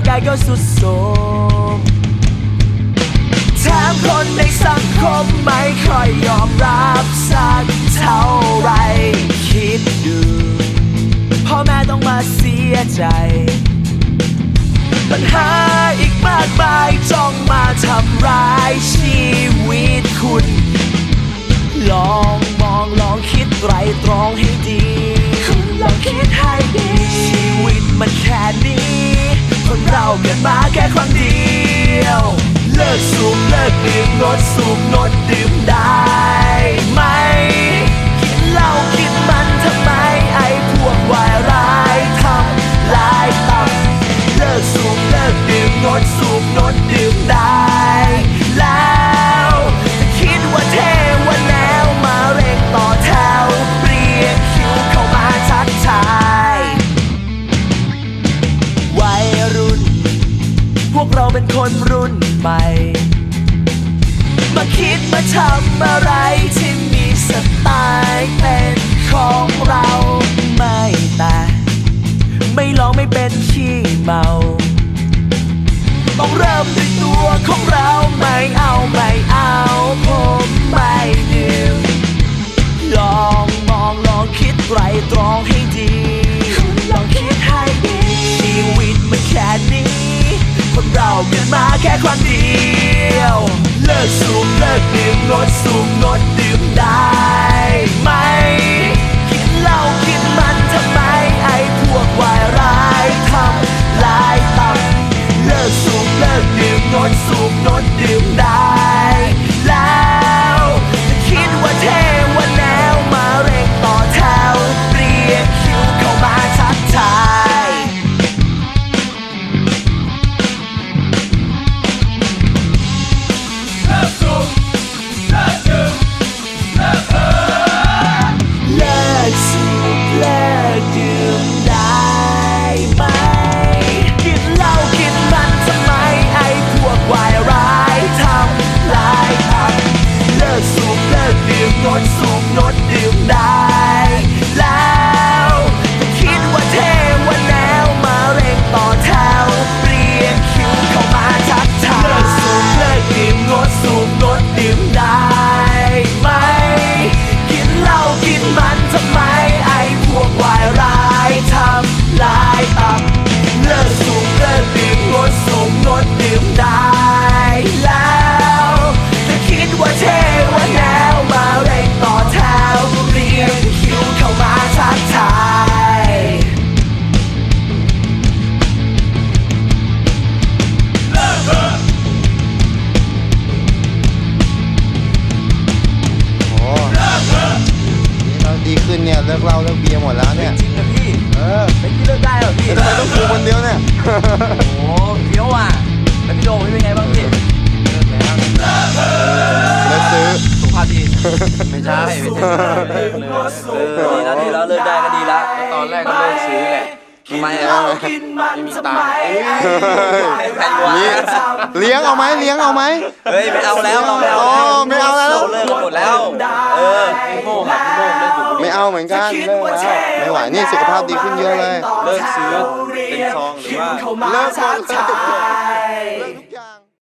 ก็สุดโทรมแถมคนในสังคมไม่ค่อยยอมรับสักเท่าไหรคิดดูพ่อแม่ต้องมาเสียใจ ปัญหาอีกมากมายจ้องมาทำร้ายชีวิตคุณ ลองมองลองคิดไตรตรองให้ดี คุณลองคิดให้ดี ชีวิตมันแค่นี้ คนเราเกิดมาแค่ครั้งเดียว เลิกสูบเลิกดื่มงดสูบงดดื่มได้ เราเป็นคนรุ่นใหม่ มาคิดมาทำอะไรที่มีสไตล์เป็นของเราไม่แต่ไม่ลองไม่เป็นขี้เมา ต้องเริ่มด้วยตัวของเราไม่เอาไม่เอา เกิดมาแค่ครั้งเดียว เลิกสูบเลิกดื่มงดสูบงดดื่มได้ไหม กเหล้าเลิกเบียร์หมดแล้วเนี่ย จริงนะพี่ เออเป็นที่เลิกได้เหรอพี่แล้วทำไมต้องกูคนเดียวเนี่ย โอ้เฟี้ยวอะแล้วพี่โดมเป็นไงบ้างพี่เลิกซื้อสุขภาพดีไม่ใช่ไม่ใช่เลิกเลยเออดีแล้วดีแล้วเลิกได้ก็ดีแล้วตอนแรกก็เลิกซื้อแหละทำไมอะไม่มีตังค์เอ้ยนี่เลี้ยงเอาไหมเลี้ยงเอาไหมเฮ้ยไม่เอาแล้วเราไม่เอาอ๋อไม่เอาแล้วเราเลิกกันหมดแล้ว เออพี่โม่ง เหมือนกันเลิกแล้วไม่ไหวนี่สุขภาพดีขึ้นเยอะเลย เลิกซื้อเป็นซองหรือว่าเลิกหมดเลย